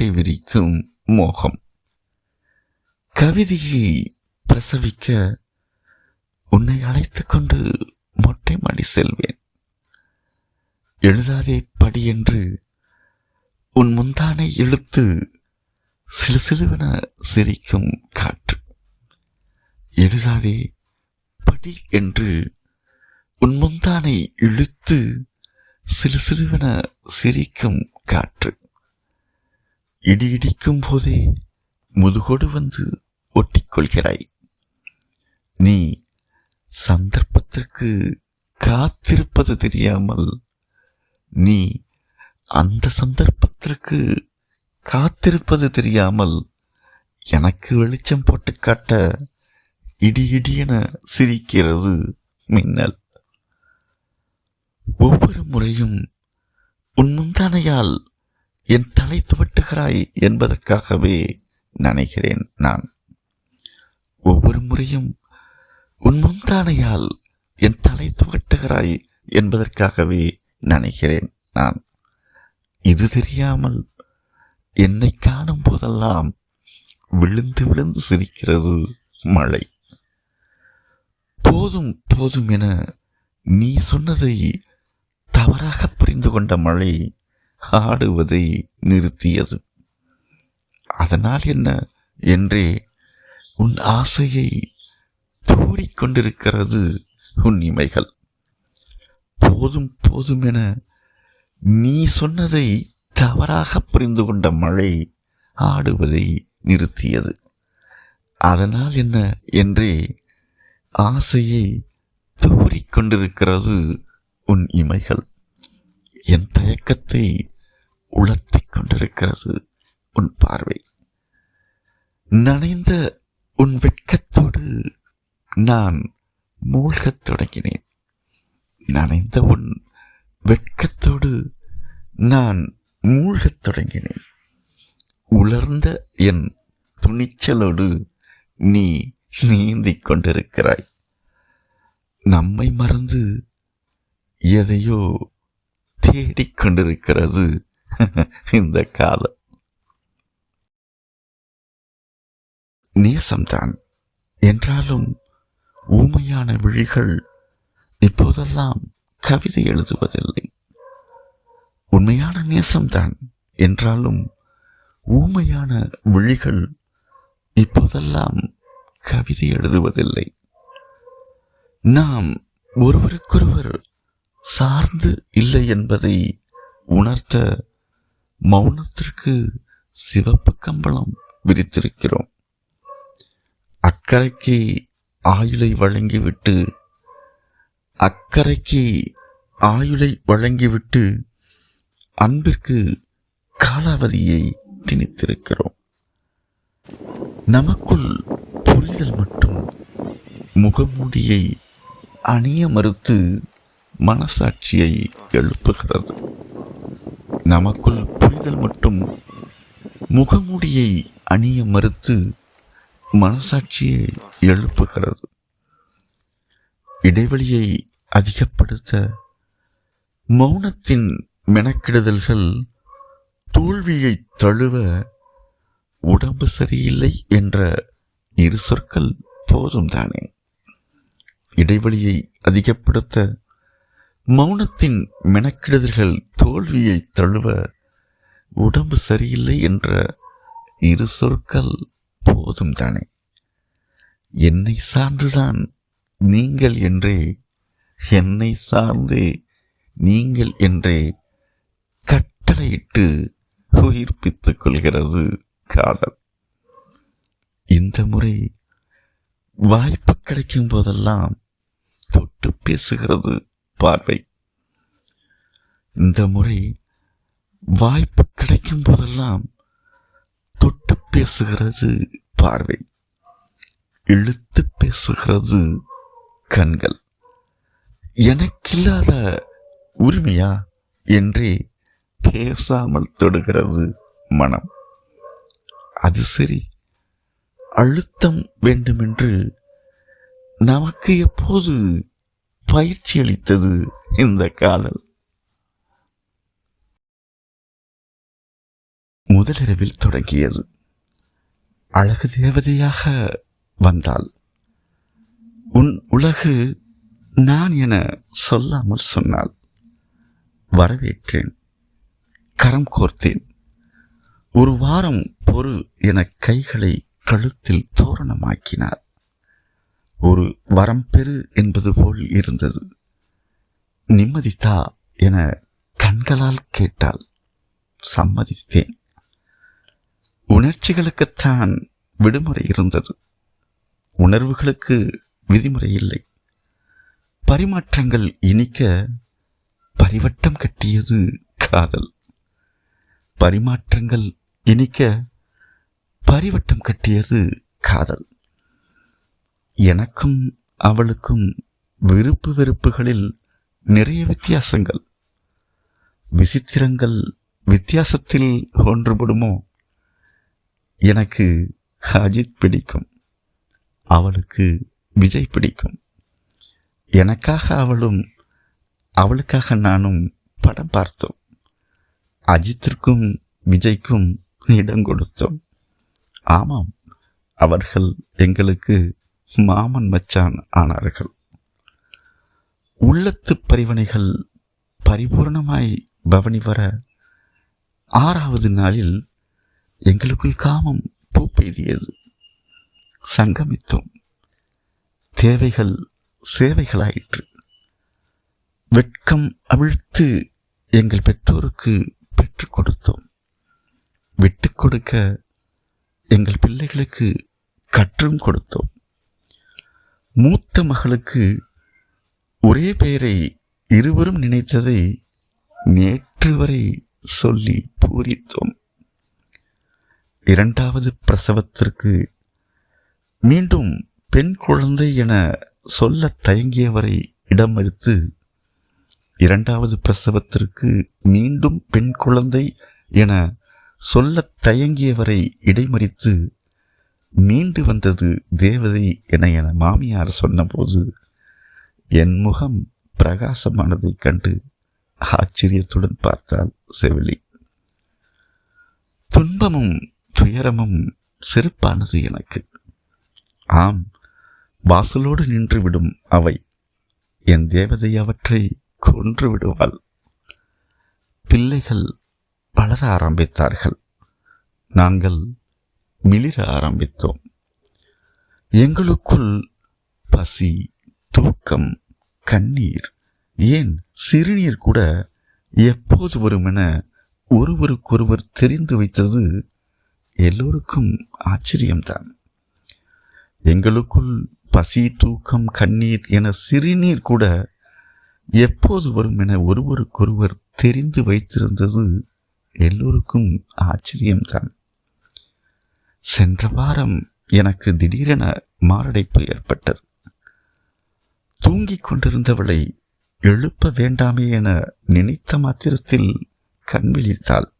தோகை விரிக்கும் மோகம். கவிதையை பிரசவிக்க உன்னை அழைத்து கொண்டு மொட்டை மாடி செல்வேன். எழுதாதே படி என்று உன் முந்தானை இழுத்து சிலுசிலுவென சிரிக்கும் காற்று. எழுதாதே படி என்று உன் முந்தானை இழுத்து சிலுசிலுவென சிரிக்கும் காற்று. இடி இடிக்கும் போதே முதுகோடு வந்து ஒட்டிக்கொள்கிறாய். நீ சந்தர்ப்பத்திற்கு காத்திருப்பது தெரியாமல் நீ அந்த சந்தர்ப்பத்திற்கு காத்திருப்பது தெரியாமல் எனக்கு வெளிச்சம் போட்டு காட்ட இடி இடியென சிரிக்கிறது மின்னல். ஒவ்வொரு முறையும் உன் முந்தானையால் என் தலை துவட்டுகிறாய் என்பதற்காகவே நினைக்கிறேன் நான். ஒவ்வொரு முறையும் உன் முந்தானையால் என் தலை துவட்டுகிறாய் என்பதற்காகவே நினைக்கிறேன் நான். இது தெரியாமல் என்னை காணும் போதெல்லாம் விழுந்து விழுந்து சிரிக்கிறது மழை. போதும் போதும் என நீ சொன்னதை தவறாக புரிந்து கொண்ட மழை ஆடுவதை நிறுத்தியது. அதனால் என்ன? என்றே உன் ஆசையை தூறிக்கொண்டிருக்கிறது உன் இமைகள். போதும் போதும் என நீ சொன்னதை தவறாக புரிந்து கொண்ட மழை ஆடுவதை நிறுத்தியது. அதனால் என்ன? என்றே ஆசையை தூறிக்கொண்டிருக்கிறது உன் இமைகள். என் தயக்கத்தை உலர்த்திக் கொண்டிருக்கிறது உன் பார்வை. நனைந்த உன் வெட்கத்தோடு நான் மூழ்கத் தொடங்கினேன். நனைந்த உன் வெட்கத்தோடு நான் மூழ்கத் தொடங்கினேன். உலர்ந்த என் துணிச்சலோடு நீ நீந்திக் கொண்டிருக்கிறாய். நம்மை மறந்து எதையோ தேடிக் கொண்டிருக்கிறது இந்த காலம். நேசம்தான் என்றாலும் ஊமையான விழிகள் இப்போதெல்லாம் கவிதை எழுதுவதில்லை. உண்மையான நேசம்தான் என்றாலும் ஊமையான விழிகள் இப்போதெல்லாம் கவிதை எழுதுவதில்லை. நாம் ஒருவருக்கொருவர் சார்ந்து இல்லை என்பதை உணர்த்த மௌனத்திற்கு சிவப்பு கம்பளம் விரித்திருக்கிறோம். அக்கறைக்கு ஆயுளை வழங்கிவிட்டு அக்கறைக்கு ஆயுளை வழங்கிவிட்டு அன்பிற்கு காலாவதியை திணித்திருக்கிறோம். நமக்குள் புரிதல் மட்டும் முகமூடியை அணிய மறுத்து மனசாட்சியை எழுப்புகிறது. நமக்குள் புரிதல் மட்டும் முகமூடியை அணிய மறுத்து மனசாட்சியை எழுப்புகிறது. இடைவெளியை அதிகப்படுத்த மௌனத்தின் மெனக்கிடுதல்கள் தோல்வியை தழுவ உடம்பு சரியில்லை என்ற இரு சொற்கள் போதும் தானே. இடைவெளியை அதிகப்படுத்த மௌனத்தின் மெனக்கெடுதல்கள் தோல்வியை தழுவ உடம்பு சரியில்லை என்ற இரு சொற்கள் போதும் தானே. என்னை சார்ந்துதான் நீங்கள் என்றே என்னை சார்ந்தே நீங்கள் என்றே கட்டளையிட்டு உயிர்ப்பித்துக் கொள்கிறது காதல். இந்த முறை வாய்ப்பு கிடைக்கும் போதெல்லாம் தொட்டு பேசுகிறது. பார்வை. இந்த முறை வாய்ப்பு கிடைக்கும் போதெல்லாம் தொட்டு பேசுகிறது பார்வை. இழுத்து பேசுகிறது கண்கள். எனக்கில்லாத உரிமையா என்றே பேசாமல் தொடுகிறது மனம். அது சரி. அழுத்தம் வேண்டுமென்று நமக்கு எப்போது பயிற்சி அளித்தது இந்த காதல். முதலிரவில் தொடங்கியது. அழகு தேவதையாக வந்தாள். உன் உலகு நான் என சொல்லாமல் சொன்னாள். வரவேற்றேன். கரம் கோர்த்தேன். ஒரு வாரம் பொறு என கைகளை கழுத்தில் தோரணமாக்கினார். ஒரு வரம் பெறு என்பது போல் இருந்தது. நிம்மதித்தா என கண்களால் கேட்டால் சம்மதித்தேன். உணர்ச்சிகளுக்குத்தான் விடுமுறை இருந்தது. உணர்வுகளுக்கு விதிமுறை இல்லை. பரிமாற்றங்கள் இனிக்க பரிவட்டம் கட்டியது காதல். பரிமாற்றங்கள் இனிக்க பரிவட்டம் கட்டியது காதல். எனக்கும் அவளுக்கும் விருப்பு வெறுப்புகளில் நிறைய வித்தியாசங்கள். விசித்திரங்கள் வித்தியாசத்தில் ஒன்றுபடுமோ? எனக்கு அஜித் பிடிக்கும். அவளுக்கு விஜய் பிடிக்கும். எனக்காக அவளும் அவளுக்காக நானும் படம் பார்த்தோம். அஜித்திற்கும் விஜய்க்கும் இடம் கொடுத்தோம். ஆமாம் அவர்கள் எங்களுக்கு மாமன் மச்சான் ஆனார்கள். உள்ளத்து பரிவனைகள் பரிபூர்ணமாய் பவனி வர ஆறாவது நாளில் எங்களுக்குள் காமம் பூ பெய்தியது. சங்கமித்தோம். தேவைகள் சேவைகளாயிற்று. வெட்கம் அவிழ்த்து எங்கள் பெற்றோருக்கு பெற்றுக் கொடுத்தோம். விட்டுக் கொடுக்க எங்கள் பிள்ளைகளுக்கு கற்றும் கொடுத்தோம். மூத்த மகளுக்கு ஒரே பெயரை இருவரும் நினைத்ததை நேற்று வரை சொல்லி பூரித்தோம். இரண்டாவது பிரசவத்திற்கு மீண்டும் பெண் குழந்தை என சொல்ல தயங்கியவரை இடம் மறுத்து இரண்டாவது பிரசவத்திற்கு மீண்டும் பெண் குழந்தை என சொல்ல தயங்கியவரை இடைமறித்து மீண்டு வந்தது தேவதை என என மாமியார் சொன்னபோது என் முகம் பிரகாசமானதைக் கண்டு ஆச்சரியத்துடன் பார்த்தாள் செவிலி. துன்பமும் துயரமும் சிறப்பானது எனக்கு. ஆம் வாசலோடு நின்றுவிடும் அவை. என் தேவதை அவற்றை கொன்று விடுவாள். பிள்ளைகள் வளர ஆரம்பித்தார்கள். நாங்கள் மிளிர ஆரம்பித்தோம். எங்களுக்குள் பசி தூக்கம் கண்ணீர் ஏன் சிறுநீர் கூட எப்போது வரும் என ஒருவருக்கொருவர் தெரிந்து வைத்தது எல்லோருக்கும் ஆச்சரியம்தான். எங்களுக்குள் பசி தூக்கம் கண்ணீர் என சிறுநீர் கூட எப்போது வரும் என ஒருவருக்கொருவர் தெரிந்து வைத்திருந்தது எல்லோருக்கும் ஆச்சரியம்தான். சென்ற வாரம் எனக்கு திடீரென மாரடைப்பு ஏற்பட்டது. தூங்கிக் கொண்டிருந்தவளை எழுப்ப வேண்டாமே என நினைத்த மாத்திரத்தில் கண் விழித்தாள்.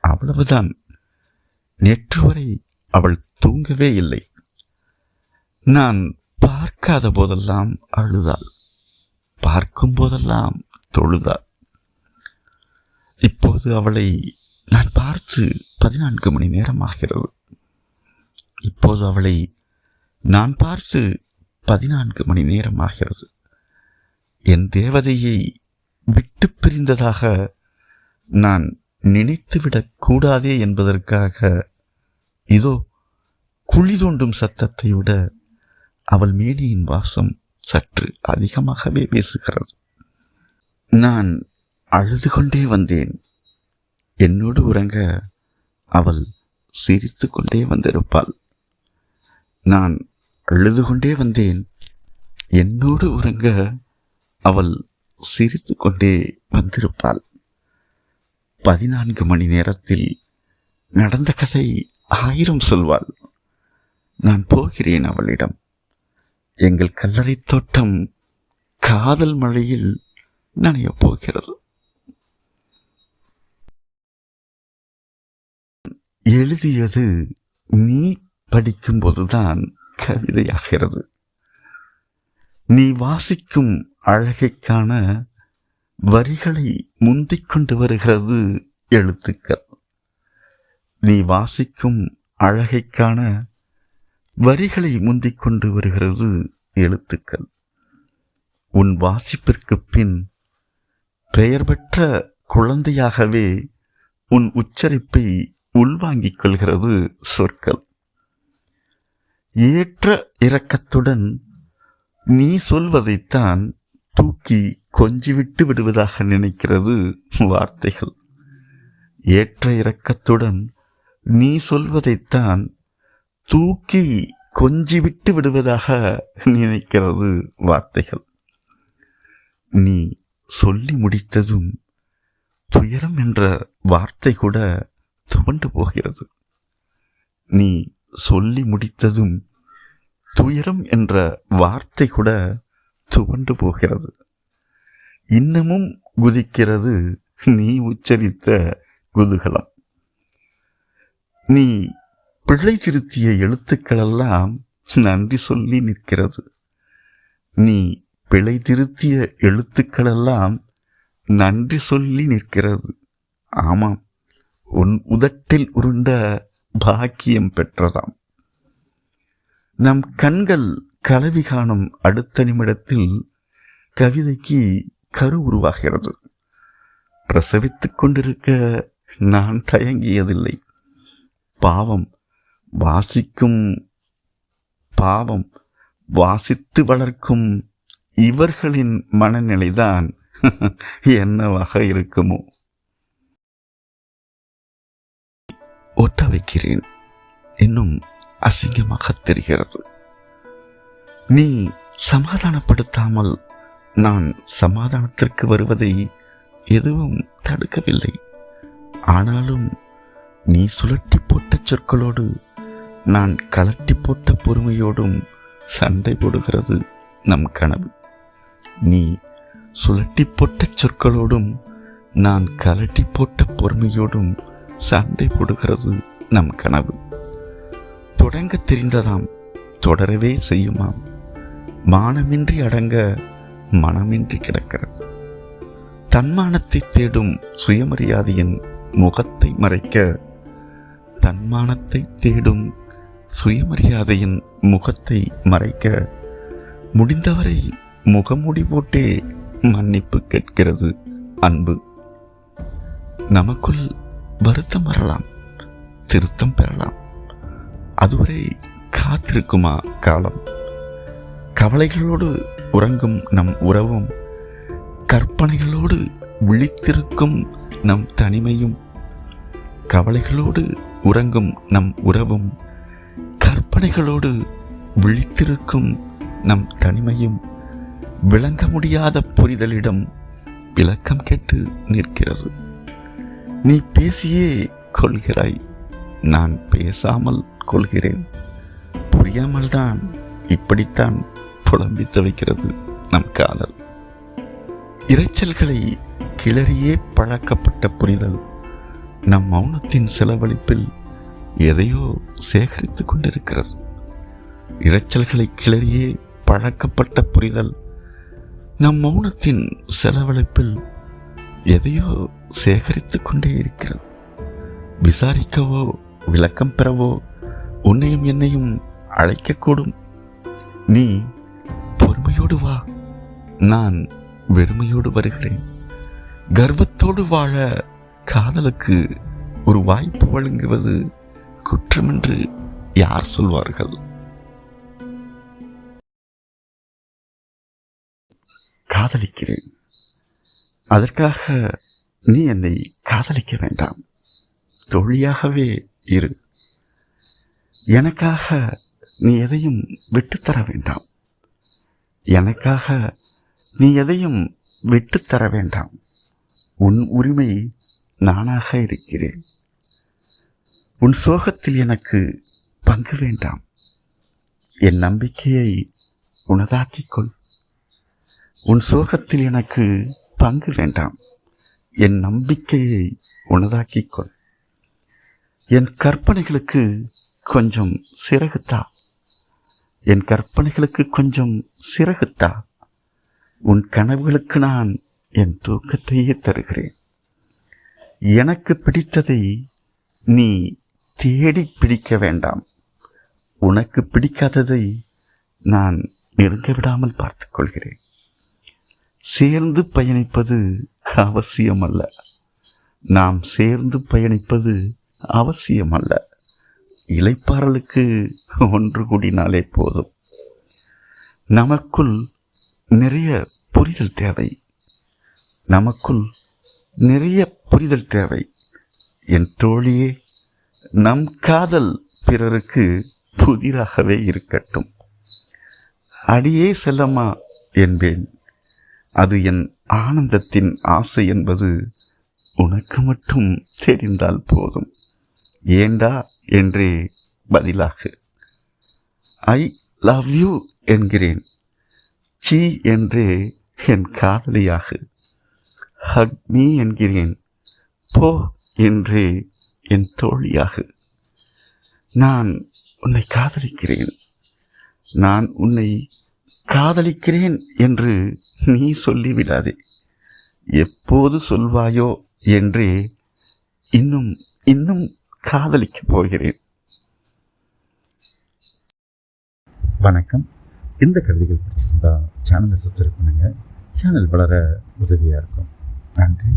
அவ்வளவுதான். நேற்று வரை அவள் தூங்கவே இல்லை. நான் பார்க்காத போதெல்லாம் அழுதாள். பார்க்கும் போதெல்லாம் தொழுதாள். இப்போது அவளை நான் பார்த்து பதினான்கு மணி நேரம் ஆகிறது இப்போது அவளை நான் பார்த்து பதினான்கு மணி நேரம் ஆகிறது என் தேவதையை விட்டு பிரிந்ததாக நான் நினைத்துவிடக் கூடாதே என்பதற்காக இதோ குழி தோண்டும் சத்தத்தை விட அவள் மேனியின் வாசம் சற்று அதிகமாகவே பேசுகிறது நான் அழுது கொண்டே வந்தேன். என்னோடு உறங்க அவள் சிரித்து கொண்டே வந்திருப்பாள். நான் அழுது கொண்டே வந்தேன். என்னோடு உறங்க அவள் சிரித்து கொண்டே வந்திருப்பாள். பதினான்கு மணி நேரத்தில் நடந்த கதை ஆயிரம் சொல்வாள். நான் போகிறேன் அவளிடம். எங்கள் கல்லறை தோட்டம் காதல் மழையில் நனையப் போகிறது. எழுதியது நீ படிக்கும்போதுதான் கவிதையாகிறது. நீ வாசிக்கும் அழகைக்கான வரிகளை முந்திக் கொண்டு வருகிறது எழுத்துக்கள். நீ வாசிக்கும் அழகைக்கான வரிகளை முந்திக் கொண்டு வருகிறது எழுத்துக்கள். உன் வாசிப்பிற்குப் பின் பெயர் பெற்ற குழந்தையாகவே உன் உச்சரிப்பை உள்வாங்கிக் கொள்கிறது சொற்கள். ஏற்ற இரக்கத்துடன் நீ சொல்வதைத்தான் தூக்கி கொஞ்சிவிட்டு விடுவதாக நினைக்கிறது வார்த்தைகள். ஏற்ற இரக்கத்துடன் நீ சொல்வதைத்தான் தூக்கி கொஞ்சிவிட்டு விடுவதாக நினைக்கிறது வார்த்தைகள். நீ சொல்லி முடித்ததும் துயரம் என்ற வார்த்தை கூட துவண்டு போகிறது. நீ சொல்லி முடித்ததும் துயரம் என்ற வார்த்தை கூட துவண்டு போகிறது. இன்னமும் குதிக்கிறது நீ உச்சரித்த குதூகலம். நீ பிழை திருத்திய எழுத்துக்களெல்லாம் நன்றி சொல்லி நிற்கிறது. நீ பிழை திருத்திய எழுத்துக்களெல்லாம் நன்றி சொல்லி நிற்கிறது. ஆமாம் உன் உதட்டில் உருண்ட பாக்கியம் பெற்றதாம். நம் கண்கள் கலவி காணும் அடுத்த நிமிடத்தில் கவிதைக்கு கரு உருவாகிறது. பிரசவித்துக் கொண்டிருக்க நான் தயங்கியதில்லை. பாவம் வாசிக்கும் பாவம் வாசித்து வளர்க்கும் இவர்களின் மனநிலைதான் என்னவாக இருக்குமோ? ஒட்ட வைக்கிறேன் இன்னும் அசிங்கமாக தெரிகிறது. நீ சமாதானப்படுத்தாமல் நான் சமாதானத்திற்கு வருவதை எதுவும் தடுக்கவில்லை. ஆனாலும் நீ சுழட்டி போட்ட சொற்களோடு நான் கலட்டி போட்ட பொறுமையோடும் சண்டை போடுகிறது நம் கனவு. நீ சுழட்டி போட்ட சொற்களோடும் நான் கலட்டி போட்ட பொறுமையோடும் சண்டை போடுகிறது நம் கனவு. தொடங்க தெரிந்ததாம் தொடரவே செய்யுமாம். மானமின்றி அடங்க மனமின்றி கிடக்கிறது. தன்மானத்தை தேடும் சுயமரியாதையின் முகத்தை மறைக்க தன்மானத்தை தேடும் சுயமரியாதையின் முகத்தை மறைக்க முடிந்தவரை முகமுடி போட்டே மன்னிப்பு கேட்கிறது அன்பு. நமக்குள் வருத்தம் வரலாம் திருத்தம் பெறலாம். அதுவரை காத்திருக்குமா காலம்? கவலைகளோடு உறங்கும் நம் உறவும் கற்பனைகளோடு விழித்திருக்கும் நம் தனிமையும் கவலைகளோடு உறங்கும் நம் உறவும் கற்பனைகளோடு விழித்திருக்கும் நம் தனிமையும் விளங்க முடியாத புரிதலிடம் விளக்கம் கேட்டு நிற்கிறது. நீ பேசியே கொள்கிறாய். நான் பேசாமல் கொள்கிறேன். புரியாமல் தான் இப்படித்தான் புலம்பி தவிக்கிறது நம் காதல். இரைச்சல்களை கிளறியே பழக்கப்பட்ட புரிதல் நம் மௌனத்தின் செலவழிப்பில் எதையோ சேகரித்து கொண்டிருக்கிறது. இரைச்சல்களை கிளறியே பழக்கப்பட்ட புரிதல் நம் மௌனத்தின் செலவழிப்பில் எதையோ சேகரித்து கொண்டே இருக்கிறது விசாரிக்கவோ விளக்கம் பெறவோ உன்னையும் என்னையும் அழைக்கக்கூடும். நீ பொறுமையோடு வா. நான் வெறுமையோடு வருகிறேன். கர்வத்தோடு வாழ காதலுக்கு ஒரு வாய்ப்பு வழங்குவது குற்றம் என்று யார் சொல்வார்கள்? காதலிக்கிறேன். அதற்காக நீ என்னை காதலிக்க வேண்டாம். தோழியாகவே இரு. எனக்காக நீ எதையும் விட்டுத்தர வேண்டாம். எனக்காக நீ எதையும் விட்டுத்தர வேண்டாம். உன் உரிமை நானாக இருக்கிறேன். உன் சோகத்தில் எனக்கு பங்கு வேண்டாம். என் நம்பிக்கையை உனதாக்கிக்கொள் உன் சோகத்தில் எனக்கு பங்கு வேண்டாம். என் நம்பிக்கையை உனதாக்கிக் கொள் என் கற்பனைகளுக்கு கொஞ்சம் சிறகுத்தா? என் கற்பனைகளுக்கு கொஞ்சம் சிறகுத்தா? உன் கனவுகளுக்கு நான் என் தூக்கத்தையே தருகிறேன். எனக்கு பிடித்ததை நீ தேடி பிடிக்க வேண்டாம். உனக்கு பிடிக்காததை நான் நெருங்க விடாமல் பார்த்துக்கொள்கிறேன் சேர்ந்து பயணிப்பது அவசியமல்ல. நாம் சேர்ந்து பயணிப்பது அவசியமல்ல. இலைப்பாறலுக்கு ஒன்று கூடினாலே போதும். நமக்குள் நிறைய புரிதல் தேவை. நமக்குள் நிறைய புரிதல் தேவை. என் தோழியே நம் காதல் பிறருக்கு புதிராகவே இருக்கட்டும். அடியே செல்லம்மா என்பேன். அது என் ஆனந்தத்தின் ஆசை என்பது உனக்கு மட்டும் தெரிந்தால் போதும். ஏண்டா என்றே பதிலாக ஐ லவ் யூ என்கிறேன். சி என்றே என் காதலியாக ஹக் மீ என்கிறேன். போ என்றே என் தோழியாக நான் உன்னை காதலிக்கிறேன். நான் உன்னை காதலிக்கிறேன் என்று நீ சொல்லிவிடாதே. எப்போது சொல்வாயோ என்றே இன்னும் இன்னும் காதலிக்கப் போகிறேன். வணக்கம். இந்த கவிதைகள் பிடிச்சிருந்தால் சேனலை சப்ஸ்கிரைப் பண்ணுங்கள் சேனல் வளர உதவியாக இருக்கும். நன்றி.